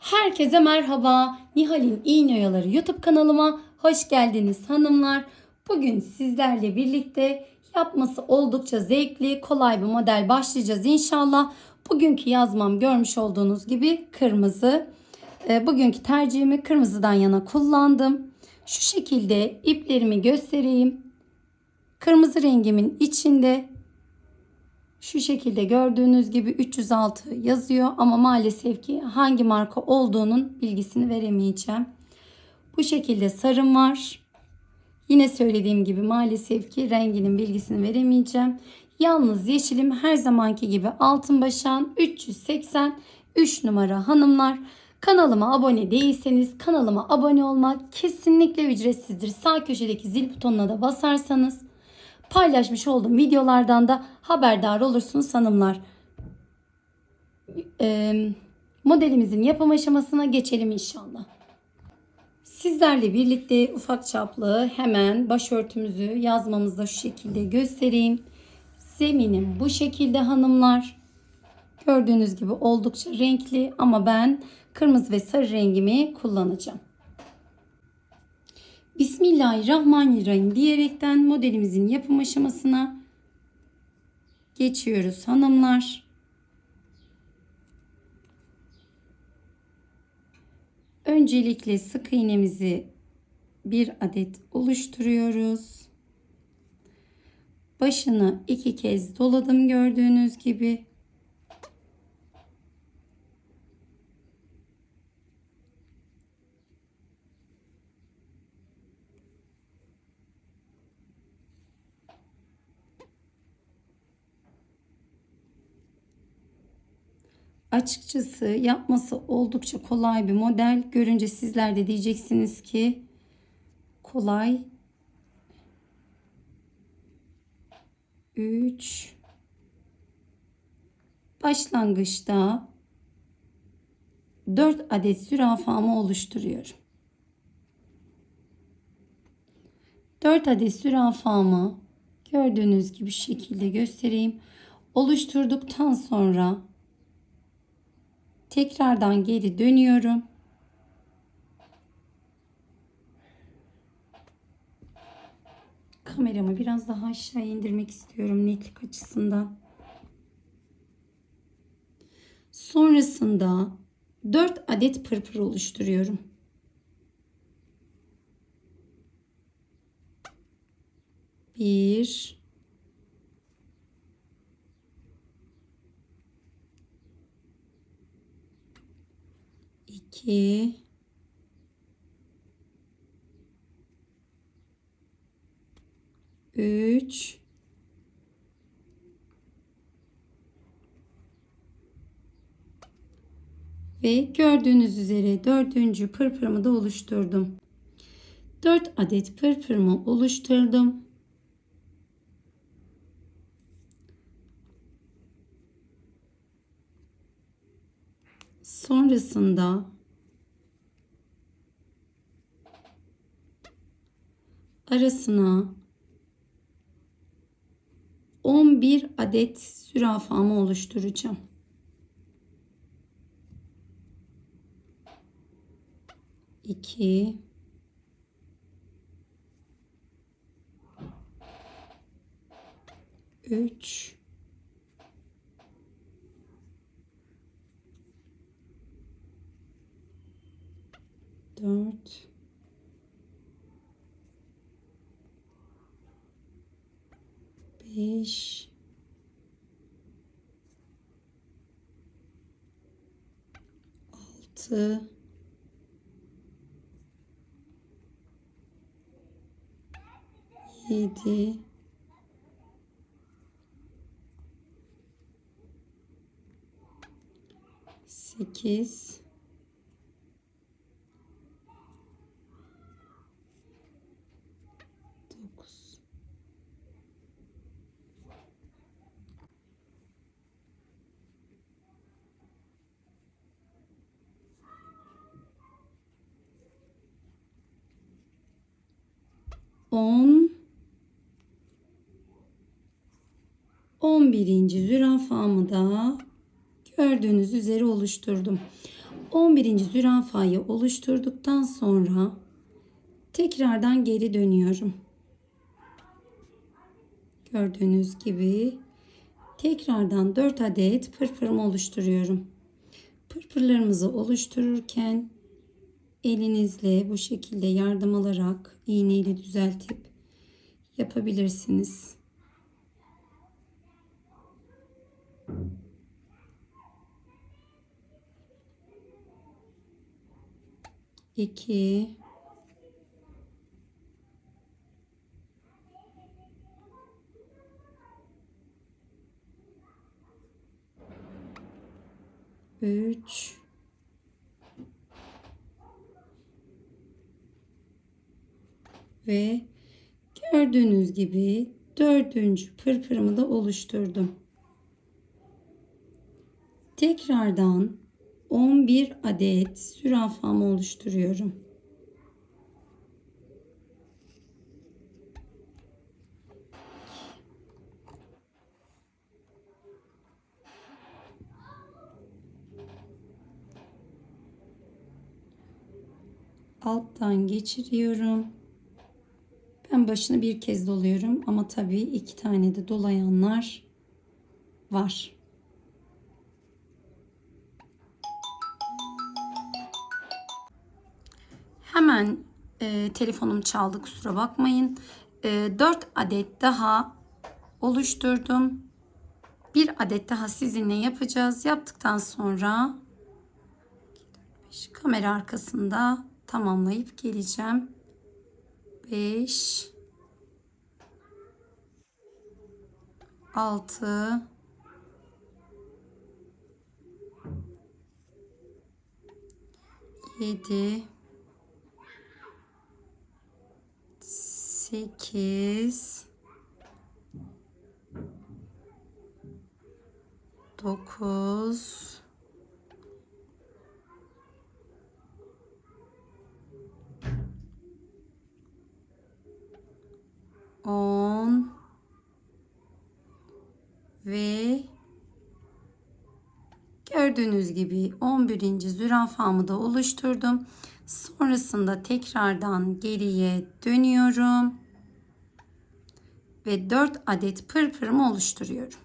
Herkese merhaba. Nihal'in İğne Oyaları YouTube kanalıma hoş geldiniz hanımlar. Bugün sizlerle birlikte yapması oldukça zevkli, kolay bir model başlayacağız inşallah. Bugünkü yazmam görmüş olduğunuz gibi kırmızı. Ee, Bugünkü tercihimi kırmızıdan yana kullandım. Şu şekilde iplerimi göstereyim. Kırmızı rengimin içinde şu şekilde gördüğünüz gibi 306 yazıyor ama maalesef ki hangi marka olduğunun bilgisini veremeyeceğim. Bu şekilde sarım var. Yine söylediğim gibi maalesef ki renginin bilgisini veremeyeceğim. Yalnız yeşilim her zamanki gibi altın başan 383 numara hanımlar. Kanalıma abone değilseniz kanalıma abone olmak kesinlikle ücretsizdir. Sağ köşedeki zil butonuna da basarsanız paylaşmış olduğum videolardan da haberdar olursunuz hanımlar. Ee, modelimizin yapım aşamasına geçelim inşallah. Sizlerle birlikte ufak çaplı hemen başörtümüzü yazmamızda şu şekilde göstereyim. Zeminim bu şekilde hanımlar. Gördüğünüz gibi oldukça renkli ama ben kırmızı ve sarı rengimi kullanacağım. Bismillahirrahmanirrahim diyerekten modelimizin yapım aşamasına geçiyoruz hanımlar. Öncelikle sık iğnemizi bir adet oluşturuyoruz. Başını iki kez doladım gördüğünüz gibi. Açıkçası yapması oldukça kolay bir model. Görünce sizler de diyeceksiniz ki kolay. 3 Başlangıçta 4 adet zürafamı oluşturuyorum. 4 adet zürafamı gördüğünüz gibi şekilde göstereyim. Oluşturduktan sonra Tekrardan geri dönüyorum. Kameramı biraz daha aşağı indirmek istiyorum netlik açısından. Sonrasında 4 adet pırpır oluşturuyorum. Bir, 2 3 ve gördüğünüz üzere dördüncü pırpırımı da oluşturdum. 4 adet pırpırımı oluşturdum. Sonrasında arasına 11 adet zürafamı oluşturacağım. İki, üç, 4 5 6 7 8 9 10 11. zürafamı da gördüğünüz üzere oluşturdum. 11. zürafayı oluşturduktan sonra tekrardan geri dönüyorum. Gördüğünüz gibi tekrardan 4 adet pırpırımı oluşturuyorum. Pırpırlarımızı oluştururken elinizle bu şekilde yardım alarak iğneyle düzeltip yapabilirsiniz. İki. Üç. Ve gördüğünüz gibi dördüncü pırpırımı da oluşturdum. Tekrardan 11 adet zürafamı oluşturuyorum. Alttan geçiriyorum. Ben başını bir kez doluyorum ama tabii iki tane de dolayanlar var. E, telefonum çaldı kusura bakmayın. E, 4 adet daha oluşturdum. Bir adet daha sizinle yapacağız. Yaptıktan sonra kamera arkasında tamamlayıp geleceğim. 5 6 7 8 9 10 ve gördüğünüz gibi 11. zürafamı da oluşturdum. Sonrasında tekrardan geriye dönüyorum. Ve 4 adet pırpırımı oluşturuyorum.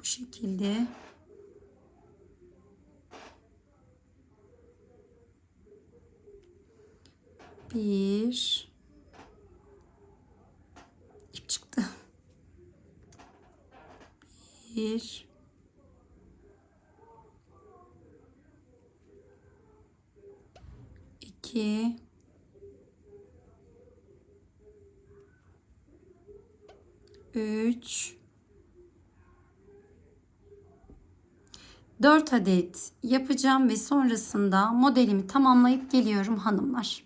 Bu şekilde bir ip çıktı. Bir iki üç 4 adet yapacağım ve sonrasında modelimi tamamlayıp geliyorum hanımlar.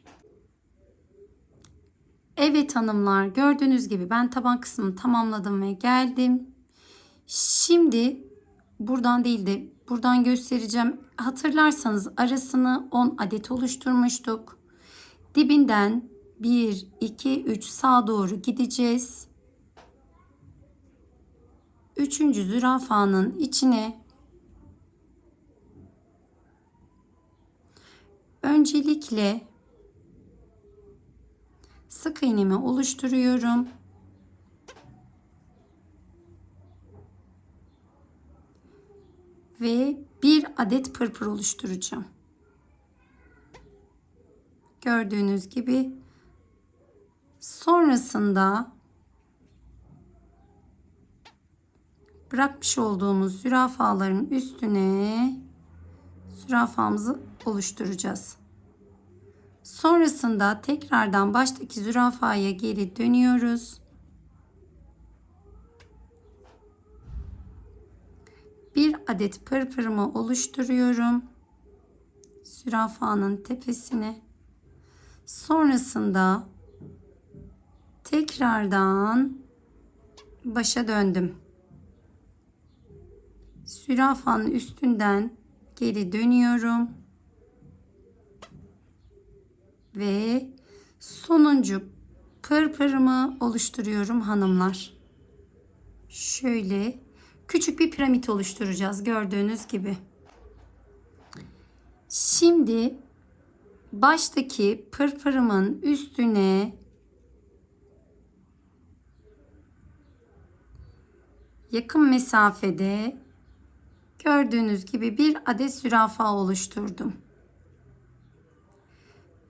Evet hanımlar gördüğünüz gibi ben taban kısmını tamamladım ve geldim. Şimdi buradan değil de buradan göstereceğim. Hatırlarsanız arasını 10 adet oluşturmuştuk. Dibinden 1, 2, 3 sağa doğru gideceğiz. Üçüncü zürafanın içine Öncelikle sık iğnemi oluşturuyorum. Ve bir adet pırpır oluşturacağım. Gördüğünüz gibi sonrasında bırakmış olduğumuz zürafaların üstüne zürafamızı oluşturacağız. Sonrasında tekrardan baştaki zürafaya geri dönüyoruz. Bir adet pırpırımı oluşturuyorum. Zürafanın tepesine. Sonrasında tekrardan başa döndüm. Zürafanın üstünden geri dönüyorum. Ve sonuncu pırpırımı oluşturuyorum hanımlar. Şöyle küçük bir piramit oluşturacağız gördüğünüz gibi. Şimdi baştaki pırpırımın üstüne yakın mesafede gördüğünüz gibi bir adet zürafa oluşturdum.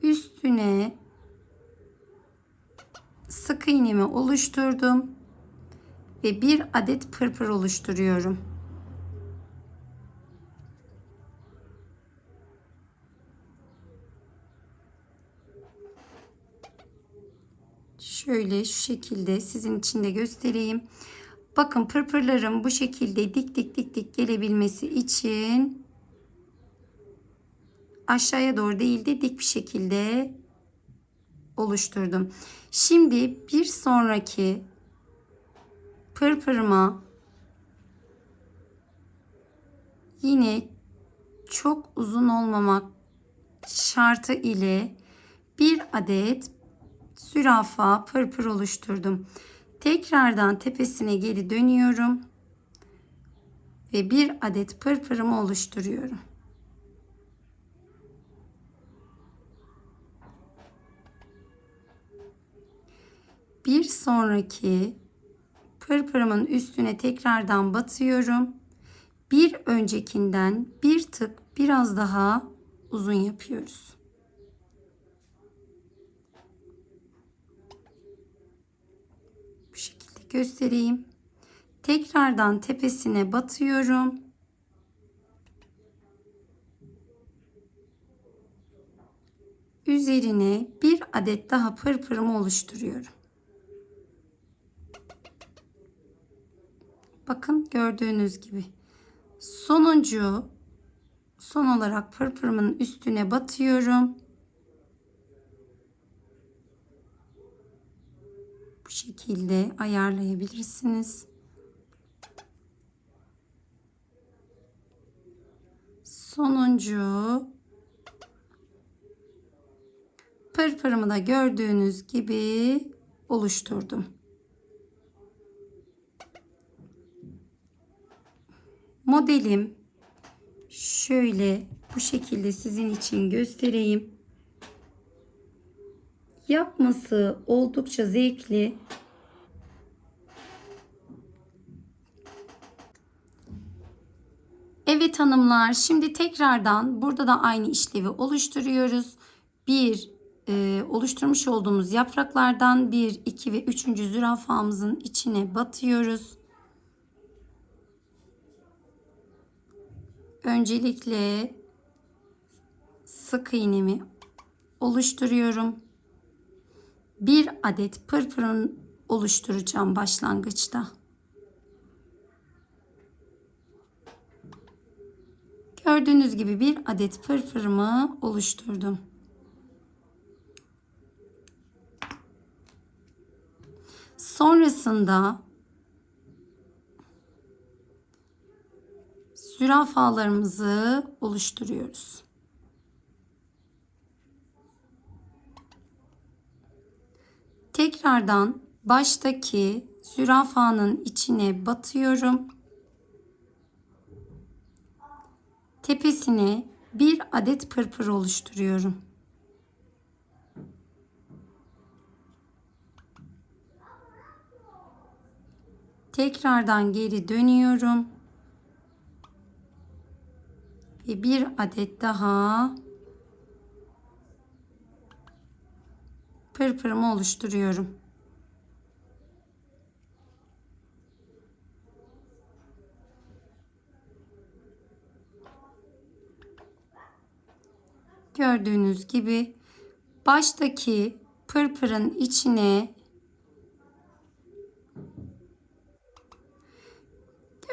Üstüne sık iğnemi oluşturdum ve bir adet pırpır oluşturuyorum. Şöyle şu şekilde sizin için de göstereyim. Bakın pırpırlarım bu şekilde dik dik dik dik gelebilmesi için aşağıya doğru değil de dik bir şekilde oluşturdum. Şimdi bir sonraki pırpırıma yine çok uzun olmamak şartı ile bir adet zürafa pırpır oluşturdum. Tekrardan tepesine geri dönüyorum ve bir adet pırpırımı oluşturuyorum. Bir sonraki pırpırımın üstüne tekrardan batıyorum. Bir öncekinden bir tık biraz daha uzun yapıyoruz. Bu şekilde göstereyim. Tekrardan tepesine batıyorum. Üzerine bir adet daha pırpırımı oluşturuyorum. Bakın gördüğünüz gibi. Sonuncu son olarak pırpırımın üstüne batıyorum. Bu şekilde ayarlayabilirsiniz. Sonuncu pırpırımı da gördüğünüz gibi oluşturdum. Modelim şöyle bu şekilde sizin için göstereyim. Yapması oldukça zevkli. Evet hanımlar şimdi tekrardan burada da aynı işlevi oluşturuyoruz. Bir e, oluşturmuş olduğumuz yapraklardan bir, iki ve üçüncü zürafamızın içine batıyoruz. Öncelikle sık iğnemi oluşturuyorum. Bir adet pırpırın oluşturacağım başlangıçta. Gördüğünüz gibi bir adet pırpırımı oluşturdum. Sonrasında zürafalarımızı oluşturuyoruz. Tekrardan baştaki zürafanın içine batıyorum. Tepesine bir adet pırpır oluşturuyorum. Tekrardan geri dönüyorum. Ve bir adet daha pırpırımı oluşturuyorum. Gördüğünüz gibi baştaki pırpırın içine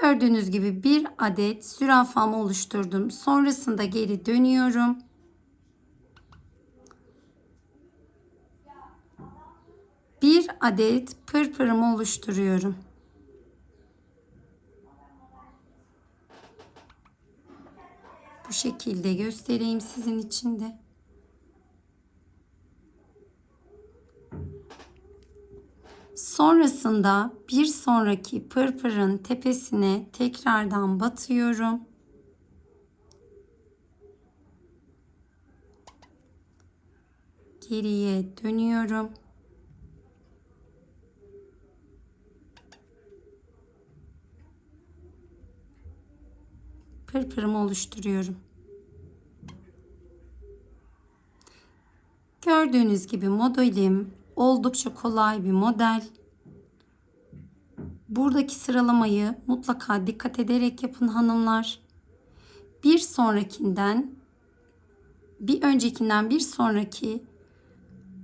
Gördüğünüz gibi bir adet zürafamı oluşturdum. Sonrasında geri dönüyorum. Bir adet pırpırımı oluşturuyorum. Bu şekilde göstereyim sizin için de. Sonrasında bir sonraki pırpırın tepesine tekrardan batıyorum. Geriye dönüyorum. Pırpırımı oluşturuyorum. Gördüğünüz gibi modelim oldukça kolay bir model. Buradaki sıralamayı mutlaka dikkat ederek yapın hanımlar. Bir sonrakinden bir öncekinden bir sonraki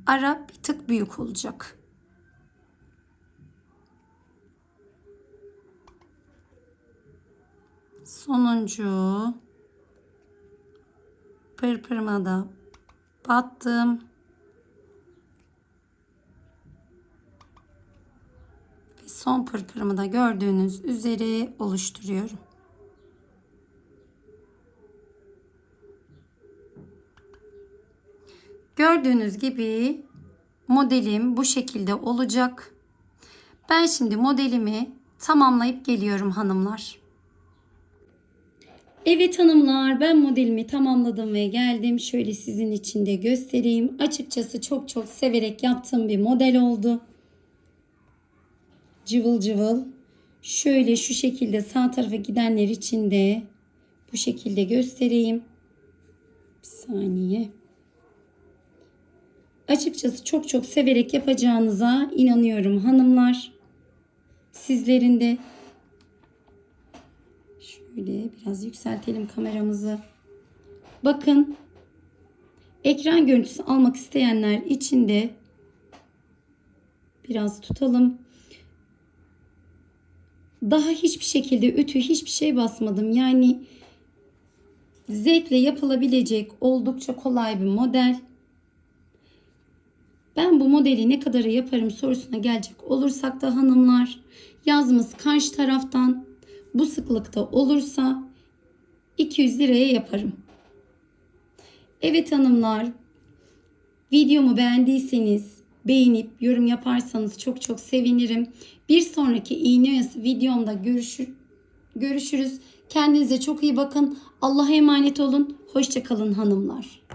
ara bir tık büyük olacak. Sonuncu pırpırıma da battım. Ve son pırpırımı da gördüğünüz üzere oluşturuyorum. Gördüğünüz gibi modelim bu şekilde olacak. Ben şimdi modelimi tamamlayıp geliyorum hanımlar. Evet hanımlar ben modelimi tamamladım ve geldim. Şöyle sizin için de göstereyim. Açıkçası çok çok severek yaptığım bir model oldu. Cıvıl cıvıl. Şöyle şu şekilde sağ tarafa gidenler için de bu şekilde göstereyim. Bir saniye. Açıkçası çok çok severek yapacağınıza inanıyorum hanımlar. Sizlerin de Şöyle biraz yükseltelim kameramızı. Bakın ekran görüntüsü almak isteyenler için de biraz tutalım. Daha hiçbir şekilde ütü hiçbir şey basmadım. Yani zevkle yapılabilecek oldukça kolay bir model. Ben bu modeli ne kadarı yaparım sorusuna gelecek olursak da hanımlar yazımız karşı taraftan bu sıklıkta olursa 200 liraya yaparım. Evet hanımlar videomu beğendiyseniz beğenip yorum yaparsanız çok çok sevinirim. Bir sonraki iğne oyası videomda görüşür, görüşürüz. Kendinize çok iyi bakın. Allah'a emanet olun. Hoşçakalın hanımlar.